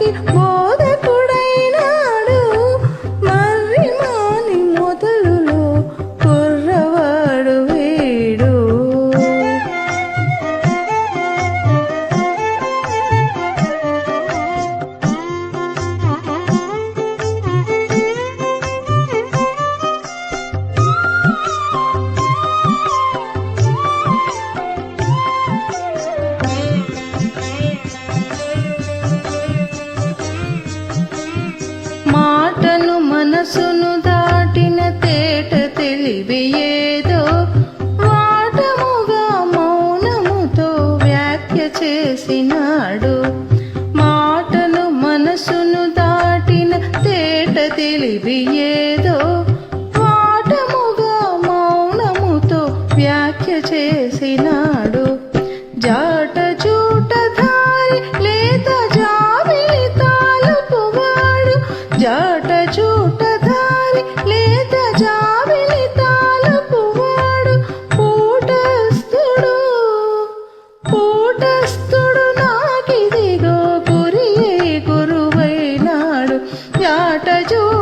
की చేసినాడు. మాటలు మనసును దాటిన తేట తెలివి ఏదో పాఠముగా మౌనముతో వ్యాఖ్య చేసినాడు i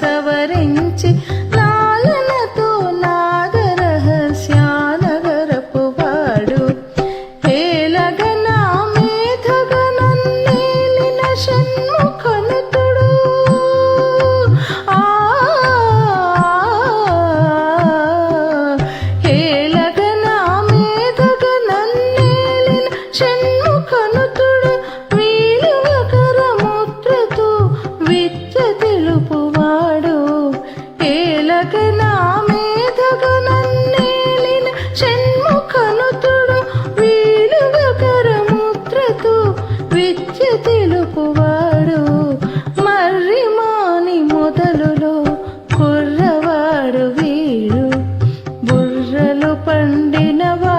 సవరించి పంటలు పండినవా?